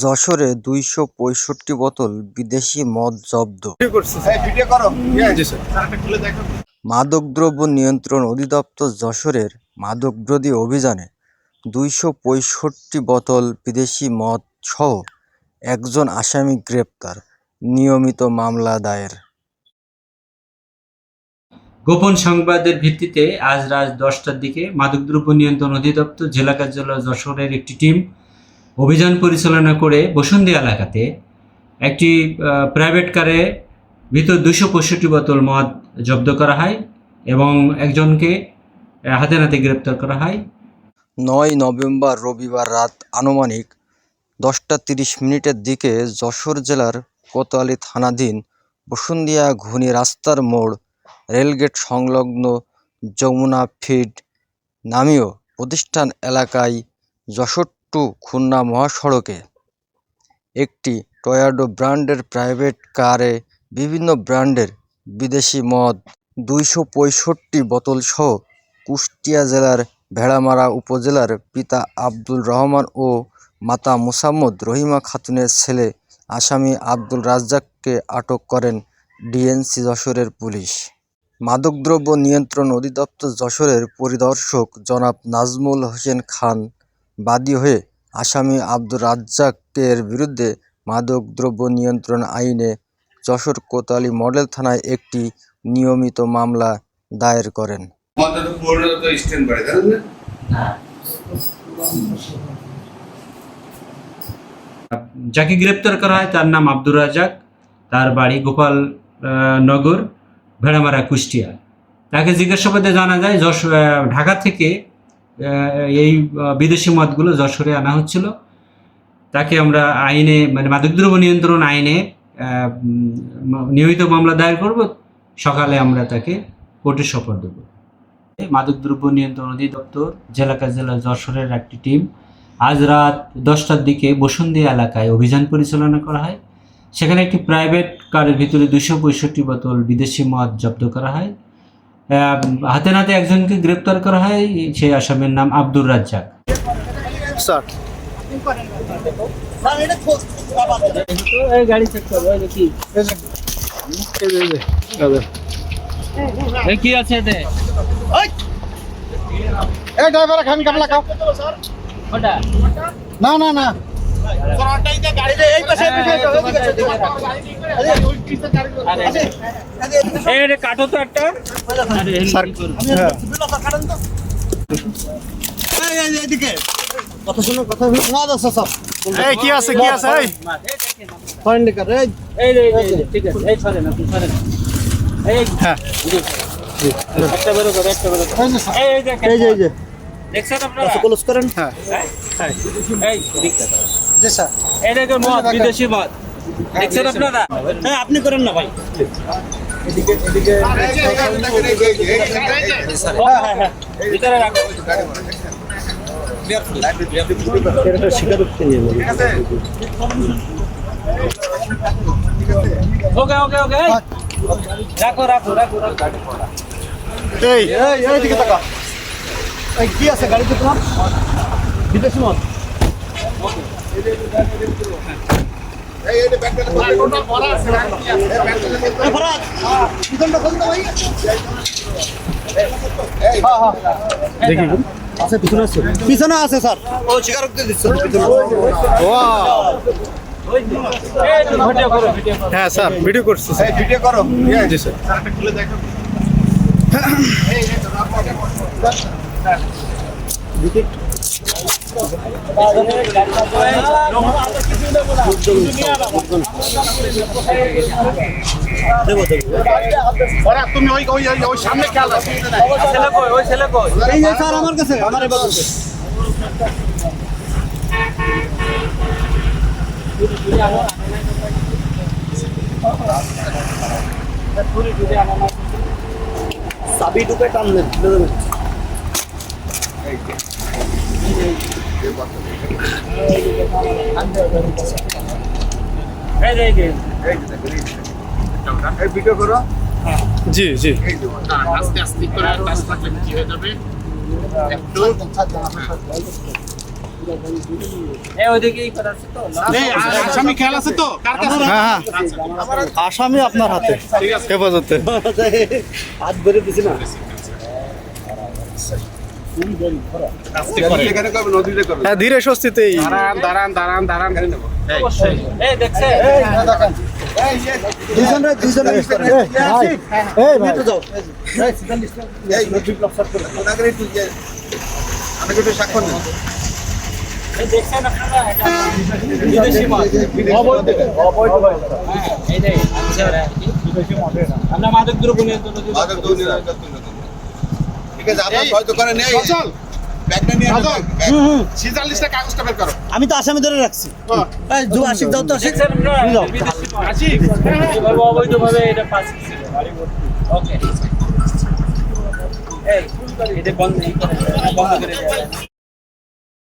যশোরে দুইশো পঁয়ষট্টি বোতল বিদেশি মদ জব্দ। মাদকদ্রব্য নিয়ন্ত্রণ অধিদপ্তর যশোরের মাদকবিরোধী অভিযানে দুইশো পঁয়ষট্টি বোতল বিদেশি মদ সহ একজন আসামি গ্রেপ্তার। নিয়মিত মামলা দায়ের। গোপন সংবাদের ভিত্তিতে আজ রাত দশটার দিকে মাদকদ্রব্য নিয়ন্ত্রণ অধিদপ্তর, জেলা কার্যালয় যশোরের একটি টিম অভিযান পরিচালনা করে বসুন্ধী এলাকাতে একটি প্রাইভেট কারে ভিতর দুশো পঁয়ষট্টি বোতল মদ জব্দ করা হয় এবং একজনকে হাতে নাতে গ্রেপ্তার করা হয়। নয় নভেম্বর রবিবার রাত আনুমানিক দশটা তিরিশ মিনিটের দিকে যশোর জেলার কোতোয়ালি থানাধীন বসুন্দিয়া ঘুনি রাস্তার মোড় রেলগেট সংলগ্ন যমুনা ফিড নামীয় প্রতিষ্ঠান এলাকায় যশোর টু খুলনা মহাসড়কে একটি টয়োটো ব্র্যান্ডের প্রাইভেট কারে বিভিন্ন ব্র্যান্ডের বিদেশি মদ, দুইশো পঁয়ষট্টি বোতলসহ কুষ্টিয়া জেলার ভেড়ামারা উপজেলার পিতা আব্দুল রহমান ও মাতা মুসাম্মদ রহিমা খাতুনের ছেলে আসামি আব্দুল রাজ্জাককে আটক করেন ডিএনসি যশোরের পুলিশ। মাদকদ্রব্য নিয়ন্ত্রণ অধিদপ্তর যশোরের পরিদর্শক জনাব নাজমুল হোসেন খান বাদী হয়ে আসামি আব্দুর রাজ্জাকের বিরুদ্ধে মাদকদ্রব্য নিয়ন্ত্রণ আইনে যশোর কোতোয়ালি মডেল থানায় একটি নিয়মিত মামলা দায়ের করেন। যাকে গ্রেপ্তার করা হয় তার নাম আব্দুর রাজাক তার বাড়ি গোপাল নগর ভেড়ামারা কুষ্টিয়া। তাকে জিজ্ঞাসাবাদে জানা যায় যশ ঢাকা থেকে এই বিদেশি মদগুলো যশোরে আনা হচ্ছিল। তাকে আমরা আইনে মানে মাদকদ্রব্য নিয়ন্ত্রণ আইনে নিয়মিত মামলা দায়ের করব। সকালে আমরা তাকে কোর্টে শপথ দেব মাদকদ্রব্য নিয়ন্ত্রণ অধিদপ্তর, জেলা কার্যালয় যশোরের একটি টিম আজ রাত দশটার দিকে বসুন্ধী এলাকায় অভিযান পরিচালনা করা হয়। সেখানে একটি প্রাইভেট কারের ভিতরে দুশো পঁয়ষট্টি বোতল বিদেশি মদ জব্দ করা হয়। হাতে নাতে একজনকে গ্রেপ্তার করা হয় সেই আসামের নাম আব্দুর রাজ্জাক। গাড়ি কি কি আছে এতে? এই ড্রাইভার খান কামলা খাও। না না না। কাটো তো একটা স্যার হ্যাঁ কথা শুনো কথা না দাও স্যার এই কি আছে কি আছে এই ফাইন লিকার এই এই রে এই রে, ঠিক আছে এই সরেন আপনি সরেন এই হ্যাঁ একটা বেরো করে একটা বেরো করে। এই যে স্যার। এই এই দেখেন এই যে এই যে দেখছেন আপনারা ক্লোজ করেন হ্যাঁ এই দিকটা জি স্যার। এই দেখেন মদ বিদেশি মদ। দেখছেন আপনারা? হ্যাঁ আপনি করেন না ভাই। হ্যাঁ হ্যাঁ হ্যাঁ। ভিতরে রাখো ওকে ওকে ওকে এই। রাখো রাখো রাখো রাখো। এই এই এই দিকে তাকা এই কি আছে গাড়িতে তোমার? বিদেশি মত দেখি আছে পিছনে আছে পিছনে আছে স্যার। ও স্বীকারোক্তি দিচ্ছে। ভিডিও করো হ্যাঁ স্যার ভিডিও করছি স্যার। ভিডিও করো। জি স্যার। তুমি ওই ওই ওই- সামনে খেয়াল রাখো। ছেলে কই ওই ছেলে কই এই যে স্যার আমার কাছে আমার এবার চাবি ঢুকে টানলেন জি জি। এই যে না, আস্তে আস্তে করে কাজ থাকলে কি হয়ে যাবে এই আসামি আছে তো? কার কাছে? হ্যাঁ আসামি আপনার হাতে হেফাজতে। হাত ধরে দিছি না। হ্যাঁ ধীরে স্বস্তিতেই দাঁড়ান দাঁড়ান দাঁড়ান দাঁড়ান গাড়ি নেব দুজন রে দুজন রে ভাই এই ভাই তো যাও এই সিজন লিস্ট এই বিপ্লব স্যার করে আমরা মাদক দ্রব্য নিয়ন্ত্রণ চল সিজার লিস্টে করে নেই করো। আমি তো আসামি ধরে রাখছি। হ্যাঁ। আশিক দাও তো আশিক আশিক অবৈধভাবে এটা পাস ওকে এই বন্ধ বন্ধ করে দেওয়া